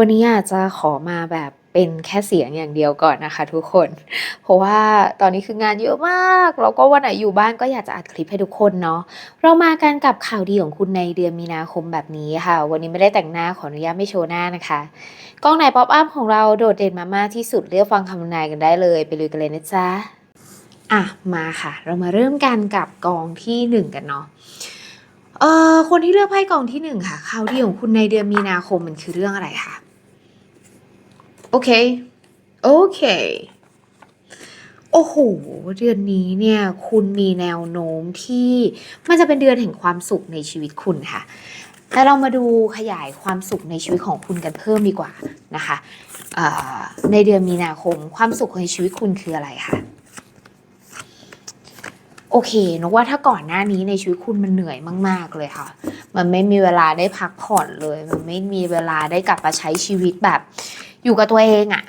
วันนี้อาจจะขอมาแบบเป็นแค่เสียงอย่างเดียวก่อนนะคะทุกคน เพราะว่าตอนนี้คืองานเยอะมาก แล้วก็วันไหนอยู่บ้านก็อยากจะอัดคลิปให้ทุกคนเนาะ เรามากันกับข่าวดีของคุณในเดือนมีนาคมแบบนี้ค่ะ วันนี้ไม่ได้แต่งหน้าขออนุญาตไม่โชว์หน้านะคะ กล้องไหนป๊อปอัพของเราโดดเด่นมามากที่สุดเลือกฟังคำนายกันได้เลย ไปเลยกันเลยนะจ๊ะ อะมาค่ะ เรามาเริ่มกันกับกองที่หนึ่งกันเนาะเอ่อคนที่เลือกไพ่กองที่หนึ่งค่ะข่าวดีของคุณในเดือนมีนาคมมันคือเรื่องอะไรคะ โอเค โอเค โอ้โห เดือนนี้เนี่ยคุณมีแนวโน้มที่มันจะเป็นเดือนแห่งความสุขในชีวิตคุณค่ะ แต่เรามาดูขยายความสุขในชีวิตของคุณกันเพิ่มดีกว่านะคะ ในเดือนมีนาคมความสุขในชีวิตคุณคืออะไรคะโอเคนกว่าถ้าก่อนหน้านี้ในชีวิตคุณมันเหนื่อยมาก ๆ เลยค่ะ มันไม่มีเวลาได้พักผ่อนเลย มันไม่มีเวลาได้กลับมาใช้ชีวิตแบบ อยู่กับตัวเองอะ่ะ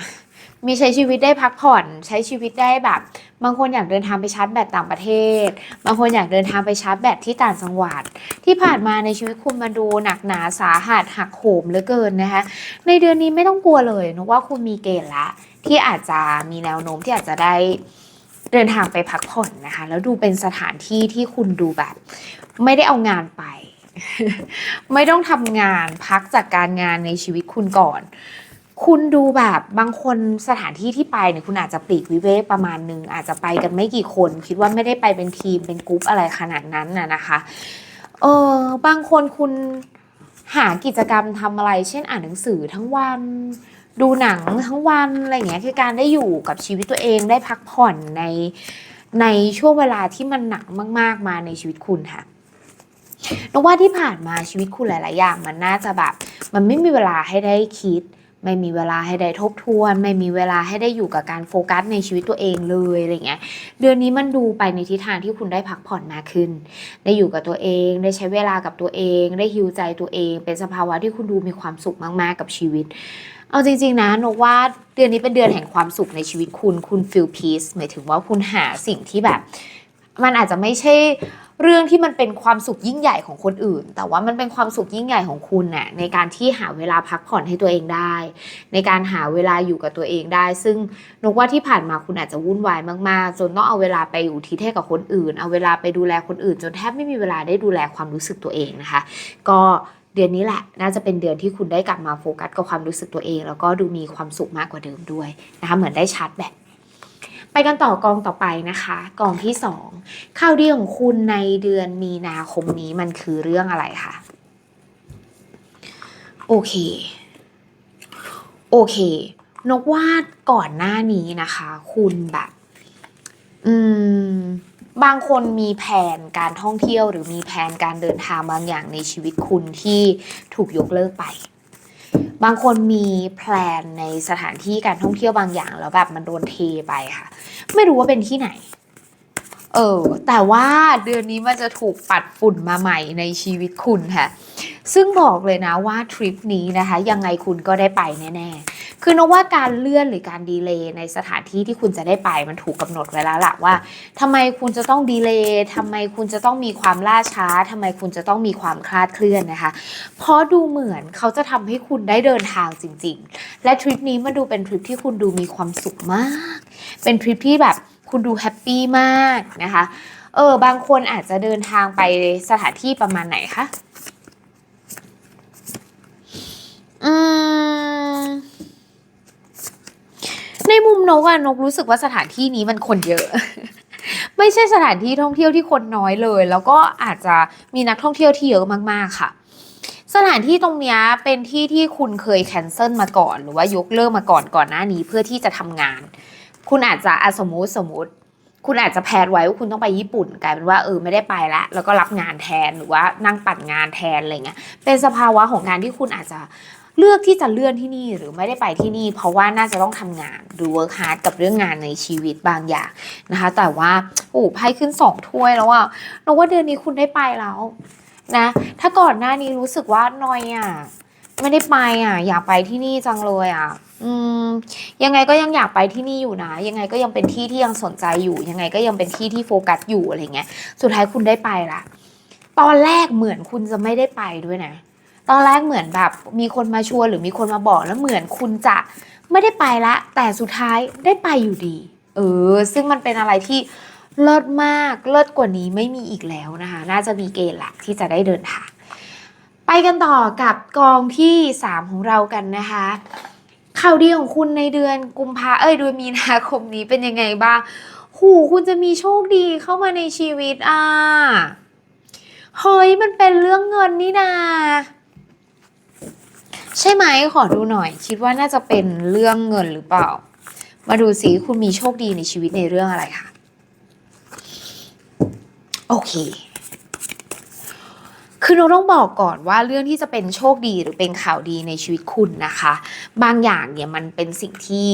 มีใช้ชีวิตได้พักผ่อนใช้ชีวิตได้แบบ บางคนอยากเดินทางไปชาร์จแบตต่างประเทศ บางคนอยากเดินทางไปชาร์จแบตที่ต่างจังหวัด ที่ผ่านมาในชีวิตคุณมาดูหนักหนาสาหัสหักโหมเหลือเกินนะคะ ในเดือนนี้ไม่ต้องกลัวเลยนกว่าคุณมีเกณฑ์ละ ที่อาจจะมีแนวโน้มที่อาจจะได้เดินทางไปพักผ่อนนะคะ แล้วดูเป็นสถานที่ที่คุณดูแบบ ไม่ได้เอางานไป ไม่ต้องทำงานพักจากการงานในชีวิตคุณก่อน คุณดูแบบบางคนสถานที่ที่ไปเนี่ยคุณอาจจะปลีกวิเวกประมาณนึง อาจจะไปกันไม่กี่คน คิดว่าไม่ได้ไปเป็นทีมเป็นกรุ๊ปอะไรขนาดนั้นน่ะนะคะเออบางคนคุณหากิจกรรมทำอะไร เช่นอ่านหนังสือทั้งวัน ดูหนังทั้งวันอะไรเงี้ยคือการได้อยู่กับชีวิตตัวเองได้พักผ่อนในในช่วงเวลาที่มันหนักมาก ๆ มาในชีวิตคุณค่ะนกว่าที่ผ่านมาชีวิตคุณหลาย ๆ อย่าง มันน่าจะแบบ มันไม่มีเวลาให้ได้คิด ไม่มีเวลาให้ได้ทบทวน ไม่มีเวลาให้ได้อยู่กับการโฟกัสในชีวิตตัวเองเลยอะไรเงี้ยเดือนนี้มันดูไปในทิศทางที่คุณได้พักผ่อนมากขึ้น ได้อยู่กับตัวเอง ได้ใช้เวลากับตัวเอง ได้ฮิวใจตัวเอง เป็นสภาวะที่คุณดูมีความสุขมากๆกับชีวิต เอาจริง ๆ นะนกว่าเดือนนี้เป็นเดือนแห่งความสุขในชีวิตคุณคุณ feel peace หมายถึงว่าคุณหาสิ่งที่แบบ มันอาจจะไม่ใช่ เรื่องที่มันเป็นความสุขยิ่งใหญ่ของคนอื่น แต่ว่ามันเป็นความสุขยิ่งใหญ่ของคุณน่ะในการที่หาเวลาพักผ่อนให้ตัวเองได้ ในการหาเวลาอยู่กับตัวเองได้ ซึ่งนกว่าที่ผ่านมาคุณอาจจะวุ่นวายมากๆ จนต้องเอาเวลาไปอุทิศให้กับคนอื่น เอาเวลาไปดูแลคนอื่น จนแทบไม่มีเวลาได้ดูแลความรู้สึกตัวเองนะคะ ก็เดือนนี้แหละน่าจะเป็นเดือนที่คุณได้กลับมาโฟกัสกับความรู้สึกตัวเอง แล้วก็ดูมีความสุขมากกว่าเดิมด้วยนะคะเหมือนได้ชาร์จแบต ไปกันต่อกองต่อไปนะคะ กองที่สองข่าวดีของคุณในเดือนมีนาคมนี้มันคือเรื่องอะไรคะโอเค โอเคนกว่าก่อนหน้านี้นะคะ คุณแบบ อืม บางคนมีแผนการท่องเที่ยวหรือมีแผนการเดินทางบางอย่างในชีวิตคุณที่ถูกยกเลิกไป บางคนมีแพลนในสถานที่การท่องเที่ยวบางอย่างแล้วแบบมันโดนเทไปค่ะ ไม่รู้ว่าเป็นที่ไหน เออ แต่ว่าเดือนนี้มันจะถูกปัดฝุ่นมาใหม่ในชีวิตคุณค่ะ ซึ่งบอกเลยนะว่าทริปนี้นะคะยังไงคุณก็ได้ไปแน่ๆ คือนว่าการเลื่อนหรือการดีเลย์ในสถานที่ที่คุณจะได้ไปมันถูกกำหนดไว้แล้วล่ะว่าทำไมคุณจะต้องดีเลย์ทำไมคุณจะต้องมีความล่าช้าทำไมคุณจะต้องมีความคลาดเคลื่อนนะคะ เพราะดูเหมือนเขาจะทำให้คุณได้เดินทางจริง ๆ และทริปนี้มันดูเป็นทริปที่คุณดูมีความสุขมาก เป็นทริปที่แบบคุณดูแฮปปี้มากนะคะ เออบางคนอาจจะเดินทางไปสถานที่ประมาณไหนคะอืม ในมุมนกอะนกรู้สึกว่าสถานที่นี้มันคนเยอะ ไม่ใช่สถานที่ท่องเที่ยวที่คนน้อยเลย แล้วก็อาจจะมีนักท่องเที่ยวที่เยอะมากๆค่ะสถานที่ตรงนี้เป็นที่ที่คุณเคยแคนเซิลมาก่อน หรือว่ายกเลิกมาก่อนก่อนหน้านี้เพื่อที่จะทำงาน คุณอาจจะอสมมติสมมติ คุณอาจจะแพลนไว้ว่าคุณต้องไปญี่ปุ่นกลายเป็นว่าเออไม่ได้ไปละแล้วก็รับงานแทนหรือว่านั่งปั่นงานแทนอะไรเงี้ยเป็นสภาวะของการที่คุณอาจจะเลือกที่จะเลื่อนที่นี่หรือไม่ได้ไปที่นี่ เพราะว่าน่าจะต้องทำงานดูเวิร์คฮาร์ดกับเรื่องงานในชีวิตบางอย่างนะคะ แต่ว่าโอ้ไพ่ขึ้นสองถ้วยแล้วอะนกว่าเดือนนี้คุณได้ไปแล้วนะ ถ้าก่อนหน้านี้รู้สึกว่านอยอะไม่ได้ไปอะอยากไปที่นี่จังเลยอะ อืมยังไงก็ยังอยากไปที่นี่อยู่นะ ยังไงก็ยังเป็นที่ที่ยังสนใจอยู่ ยังไงก็ยังเป็นที่ที่โฟกัสอยู่อะไรเงี้ย สุดท้ายคุณได้ไปละตอนแรกเหมือนคุณจะไม่ได้ไปด้วยนะ ตอนแรกเหมือนแบบ มีคนมาชวนหรือมีคนมาบอกแล้วเหมือนคุณจะไม่ได้ไปละ แต่สุดท้ายได้ไปอยู่ดี เออ ซึ่งมันเป็นอะไรที่เลิศมากเลิศกว่านี้ไม่มีอีกแล้วนะคะ น่าจะมีเกณฑ์หลักที่จะได้เดินทางไปกันต่อกับกองที่ 3 ของเรากันนะคะ ข่าวดีของคุณในเดือนกุมภาเอ้ยเดือนมีนาคมนี้เป็นยังไงบ้างหูคุณจะมีโชคดีเข้ามาในชีวิตอะเฮ้ยมันเป็นเรื่องเงินนี่นาใช่ไหมขอดูหน่อย คิดว่าน่าจะเป็นเรื่องเงินหรือเปล่า มาดูสิคุณมีโชคดีในชีวิตในเรื่องอะไรคะโอเค คือเราต้องบอกก่อนว่าเรื่องที่จะเป็นโชคดีหรือเป็นข่าวดีในชีวิตคุณนะคะ บางอย่างเนี่ยมันเป็นสิ่งที่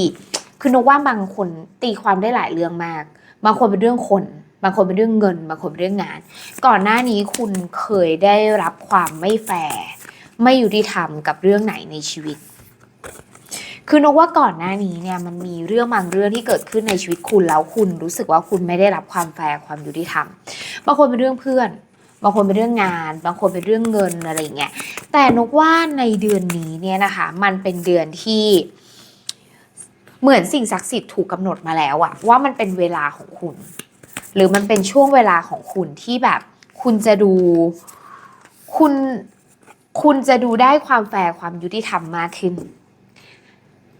คือนกว่าบางคนตีความได้หลายเรื่องมาก บางคนเป็นเรื่องคน บางคนเป็นเรื่องเงิน บางคนเป็นเรื่องงาน ก่อนหน้านี้คุณเคยได้รับความไม่แฟร์ไม่ยุติธรรมกับเรื่องไหนในชีวิต คือนกว่าก่อนหน้านี้เนี่ยมันมีเรื่องบางเรื่องที่เกิดขึ้นในชีวิตคุณแล้วคุณรู้สึกว่าคุณไม่ได้รับความแฟร์ความยุติธรรม บางคนเป็นเรื่องเพื่อน บางคนเป็นเรื่องงาน บางคนเป็นเรื่องเงินอะไรเงี้ยแต่นกว่าในเดือนนี้เนี่ยนะคะมันเป็นเดือนที่เหมือนสิ่งศักดิ์สิทธิ์ถูกกำหนดมาแล้วอะว่ามันเป็นเวลาของคุณ หรือมันเป็นช่วงเวลาของคุณที่แบบ คุณจะดูคุณคุณจะดูได้ความแฟร์ความยุติธรรมมากขึ้น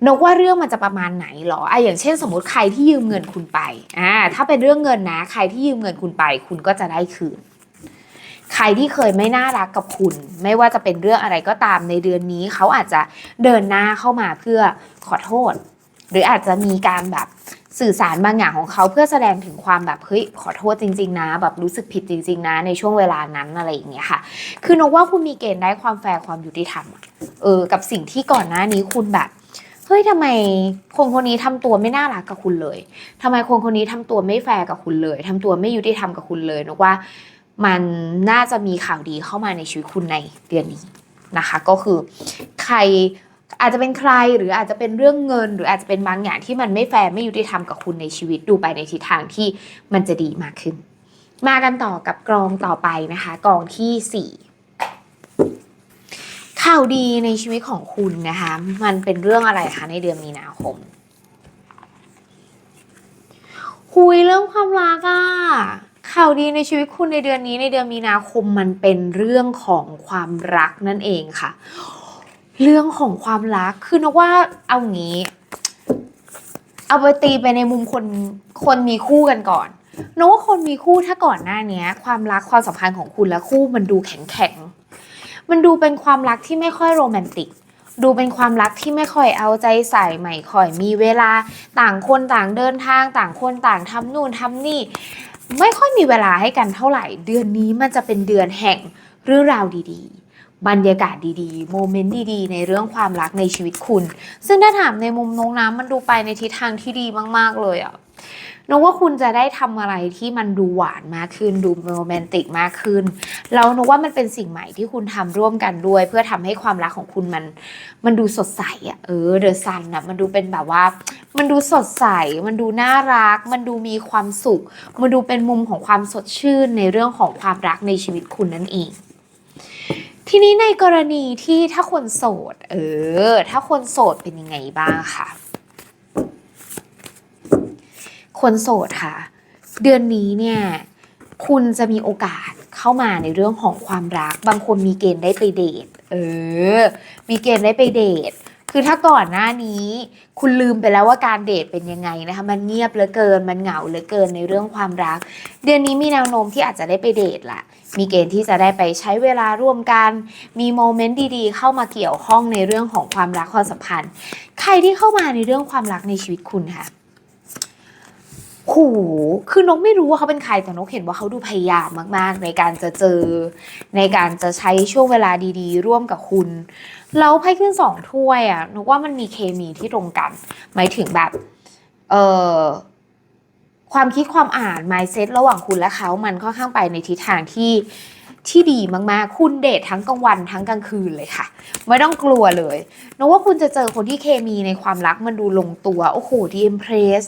นกว่าเรื่องมันจะประมาณไหนหรออะอย่างเช่น สมมติใครที่ยืมเงินคุณไปอ่าถ้าเป็นเรื่องเงินนะ ใครที่ยืมเงินคุณไป คุณก็จะได้คืน ใครที่เคยไม่น่ารักกับคุณ ไม่ว่าจะเป็นเรื่องอะไรก็ตามในเดือนนี้ เขาอาจจะเดินหน้าเข้ามาเพื่อขอโทษ หรืออาจจะมีการแบบสื่อสารบางอย่างของเขาเพื่อแสดงถึงความแบบเฮ้ยขอโทษจริง ๆ นะ แบบรู้สึกผิดจริง ๆ นะ ในช่วงเวลานั้นอะไรอย่างเงี้ยค่ะ คือนกว่าคุณมีเกณฑ์ได้ความแฟร์ความยุติธรรมเออกับสิ่งที่ก่อนหน้านี้คุณแบบเฮ้ยทำไมคนคนนี้ทำตัวไม่น่ารักกับคุณเลยทำไมคนคนนี้ทำตัวไม่แฟร์กับคุณเลยทำตัวไม่ยุติธรรมกับคุณเลยนกว่า มันน่าจะมีข่าวดีเข้ามาในชีวิตคุณในเดือนนี้นะคะ ก็คือใครอาจจะเป็นใครหรืออาจจะเป็นเรื่องเงิน หรืออาจจะเป็นบางอย่างที่มันไม่แฟร์ไม่ยุติธรรมกับคุณในชีวิตดูไปในทิศทางที่มันจะดีมากขึ้น มากันต่อกับกรองต่อไปนะคะกองที่สี่ข่าวดีในชีวิตของคุณนะคะ มันเป็นเรื่องอะไรคะในเดือนมีนาคมคุยเรื่องความรักอะ ข่าวดีในชีวิตคุณในเดือนนี้ในเดือนมีนาคมมันเป็นเรื่องของความรักนั่นเองค่ะ เรื่องของความรักคือนึกว่าเอางี้ เอาไปตีไปในมุมคนคนมีคู่กันก่อนนึกว่าคนมีคู่ถ้าก่อนหน้าเนี้ยความรักความสัมพันธ์ของคุณและคู่มันดูแข็งแข็งมันดูเป็นความรักที่ไม่ค่อยโรแมนติกดูเป็นความรักที่ไม่ค่อยเอาใจใส่ไม่ค่อยมีเวลาต่างคนต่างเดินทาง ต่างคนต่างทำนู่นทำนี่ ไม่ค่อยมีเวลาให้กันเท่าไหร่ เดือนนี้มันจะเป็นเดือนแห่งเรื่องราวดีๆ บรรยากาศดีๆ โมเมนต์ดีๆ ในเรื่องความรักในชีวิตคุณ ซึ่งถ้าถามในมุมน้องน้ำมันดูไปในทิศทางที่ดีมากๆเลยอะ นกว่าคุณจะได้ทำอะไรที่มันดูหวานมากขึ้นดูโรแมนติกมากขึ้น แล้วนกว่ามันเป็นสิ่งใหม่ที่คุณทำร่วมกันด้วย เพื่อทำให้ความรักของคุณมันมันดูสดใสอะเออเดอะซันอะมันดูเป็นแบบว่า มันดูสดใส มันดูน่ารัก มันดูมีความสุข มันดูเป็นมุมของความสดชื่นในเรื่องของความรักในชีวิตคุณนั่นเองทีนี้ในกรณีที่ถ้าคนโสด เออ ถ้าคนโสดเป็นยังไงบ้างค่ะ คนโสดค่ะ เดือนนี้เนี่ยคุณจะมีโอกาสเข้ามาในเรื่องของความรัก บางคนมีเกณฑ์ได้ไปเดท เออ มีเกณฑ์ได้ไปเดท คือถ้าก่อนหน้านี้ คุณลืมไปแล้วว่าการเดทเป็นยังไงนะคะ มันเงียบเหลือเกิน มันเหงาเหลือเกินในเรื่องความรัก เดือนนี้มีแนวโน้มที่อาจจะได้ไปเดทละมีเกณฑ์ที่จะได้ไปใช้เวลาร่วมกัน มีโมเมนต์ดีๆ เข้ามาเกี่ยวข้องในเรื่องของความรักความสัมพันธ์ ใครที่เข้ามาในเรื่องความรักในชีวิตคุณค่ะ หคือนกไม่รู้ว่าเขาเป็นใครแต่นกเห็นว่าเขาดูพยายามมาก ๆ ในการจะเจอ ในการจะใช้ช่วงเวลาดีๆ ร่วมกับคุณ แล้วไพ่ขึ้นสองถ้วยอะนกว่ามันมีเคมีที่ตรงกัน หมายถึงแบบเอ่อความคิดความอ่าน mindset ระหว่างคุณและเขา มันค่อนข้างไปในทิศทางที่ที่ดีมากๆ คุณเดททั้งกลางวันทั้งกลางคืนเลยค่ะ ไม่ต้องกลัวเลยนกว่าคุณจะเจอคนที่เคมีในความรักมันดูลงตัว โอ้โหดีเอ็มเพรส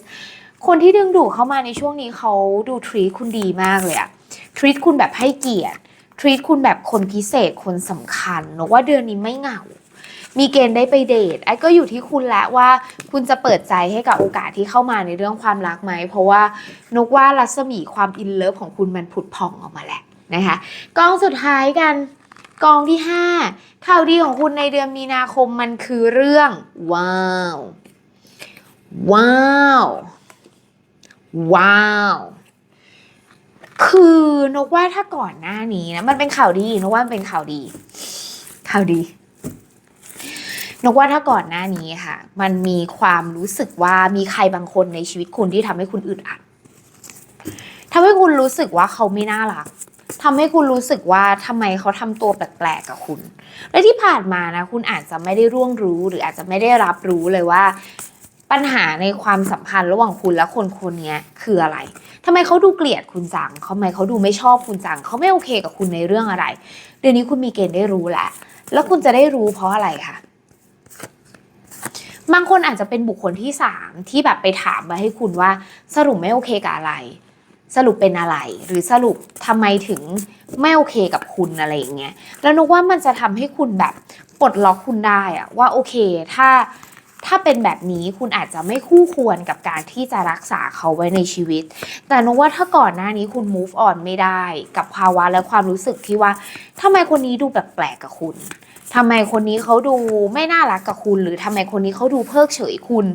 คนที่ดึงดูดเข้ามาในช่วงนี้เขาดูทรีตคุณดีมากเลยอะทรีตคุณแบบให้เกียรติทรีตคุณแบบคนพิเศษคนสำคัญนกว่าเดือนนี้ไม่เหงา มีเกณฑ์ได้ไปเดทไอ้ก็อยู่ที่คุณแล้วว่าคุณจะเปิดใจให้กับโอกาสที่เข้ามาในเรื่องความรักไหม เพราะว่านกว่ารัศมีความอินเลิฟของคุณมันผุดผ่องออกมาแหละนะคะกองสุดท้ายกันกองที่ 5 ข่าวดีของคุณในเดือนมีนาคมมันคือเรื่อง ว้าว ว้าว ว้าว คือนกว่าถ้าก่อนหน้านี้นะมันเป็นข่าวดีนกว่ามันเป็นข่าวดี ข่าวดีนกว่าถ้าก่อนหน้านี้ค่ะ มันมีความรู้สึกว่ามีใครบางคนในชีวิตคุณที่ทำให้คุณอึดอัดทำให้คุณรู้สึกว่าเขาไม่น่ารักทำให้คุณรู้สึกว่าทำไมเขาทำตัวแปลกๆกับคุณ และที่ผ่านมานะ คุณอาจจะไม่ได้ร่วงรู้ หรืออาจจะไม่ได้รับรู้เลยว่า ปัญหาในความสัมพันธ์ระหว่างคุณและคนคนนี้คืออะไรทำไมเขาดูเกลียดคุณจังทำไมเขาดูไม่ชอบคุณจัง เขาไม่โอเคกับคุณในเรื่องอะไร เดือนนี้คุณมีเกณฑ์ได้รู้แหละ แล้วคุณจะได้รู้เพราะอะไรคะบางคนอาจจะเป็นบุคคลที่สามที่แบบไปถามมาให้คุณว่า สรุปไม่โอเคกับอะไร สรุปเป็นอะไร หรือสรุปทำไมถึงไม่โอเคกับคุณอะไรอย่างเงี้ยแล้วนึกว่ามันจะทำให้คุณแบบปลดล็อกคุณได้อะว่าโอเค ถ้า ถ้าเป็นแบบนี้คุณอาจจะไม่คู่ควรกับการที่จะรักษาเขาไว้ในชีวิต แต่นกว่าถ้าก่อนหน้านี้คุณ move on ไม่ได้ กับภาวะและความรู้สึกที่ว่าทำไมคนนี้ดูแปลกๆกับคุณทำไมคนนี้เขาดูไม่น่ารักกับคุณ หรือทำไมคนนี้เขาดูเพิกเฉยคุณ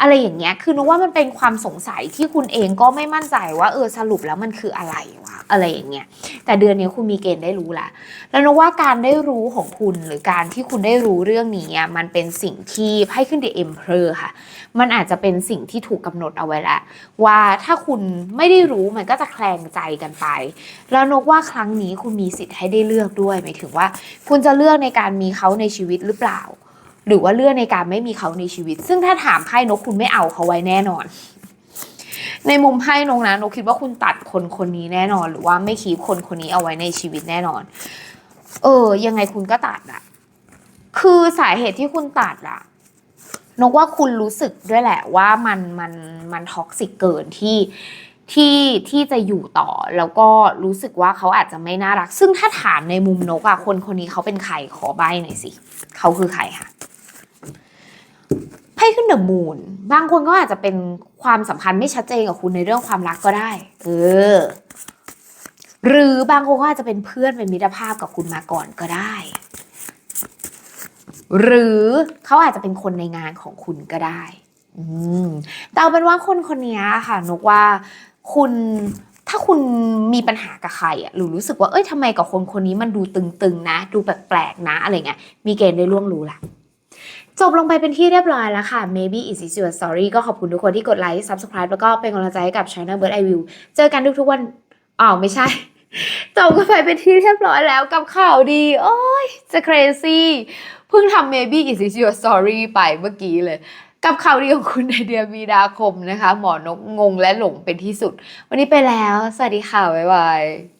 อะไรอย่างเงี้ย คือนึกว่ามันเป็นความสงสัยที่คุณเองก็ไม่มั่นใจว่าเออสรุปแล้วมันคืออะไรวะอะไรอย่างเงี้ย แต่เดือนนี้คุณมีเกณฑ์ได้รู้ละ แล้วนึกว่าการได้รู้ของคุณหรือการที่คุณได้รู้เรื่องนี้มันเป็นสิ่งที่ไพ่ขึ้น The Emperor ค่ะ มันอาจจะเป็นสิ่งที่ถูกกำหนดเอาไว้ล้วว่าถ้าคุณไม่ได้รู้มันก็จะแคลงใจกันไป แล้วนกว่าครั้งนี้คุณมีสิทธิ์ให้ได้เลือกด้วยหมายถึงว่า คุณจะเลือกในการมีเขาในชีวิตหรือเปล่า หรือว่าเลือกในการไม่มีเขาในชีวิต ซึ่งถ้าถามไพ่นกคุณไม่เอาเขาไว้แน่นอน ในมุมไพ่นกนะนกคิดว่าคุณตัดคนคนนี้แน่นอน หรือว่าไม่คีบคนคนนี้เอาไว้ในชีวิตแน่นอน เออ ยังไงคุณก็ตัดอะคือสาเหตุที่คุณตัดอะนกว่าคุณรู้สึกด้วยแหละว่ามันมันมันท็อกซิกเกินที่ที่ที่จะอยู่ต่อแล้วก็รู้สึกว่าเขาอาจจะไม่น่ารัก ซึ่งถ้าถามในมุมนกอะคนคนนี้เขาเป็นใครขอใบหน่อยสิ เขาคือใครคะ ไพ่ขึ้นเดอะมูนบางคนก็อาจจะเป็นความสัมพันธ์ไม่ชัดเจนกับคุณในเรื่องความรักก็ได้ เออ หรือบางคนก็อาจจะเป็นเพื่อนเป็นมิตรภาพกับคุณมาก่อนก็ได้ หรือเขาอาจจะเป็นคนในงานของคุณก็ได้ อืมแต่เอาเป็นว่าคนคนนี้ค่ะนกว่าคุณถ้าคุณมีปัญหากับใครอะหรือรู้สึกว่าเอ้ยทำไมกับคนคนนี้มันดูตึงๆนะ ดูแปลกๆนะ อะไรเงี้ยมีเกณฑ์ได้ล่วงรู้ละ จบลงไปเป็นที่เรียบร้อยแล้วค่ะ maybe is is your story ก็ขอบคุณทุกคนที่กดไลค์ subscribe แล้วก็เป็นกำลังใจให้กับ China Bird I Will เจอกันทุกๆวันอ้าวไม่ใช่ จบกันไปเป็นที่เรียบร้อยแล้วกับข่าวดี โอ้ยจะ crazy เพิ่งทำ maybe is is your story ไปเมื่อกี้เลยกับข่าวดีของคุณในเดือนมีนาคมนะคะ หมอนกงงและหลงเป็นที่สุด วันนี้ไปแล้ว สวัสดีค่ะ บ๊ายบาย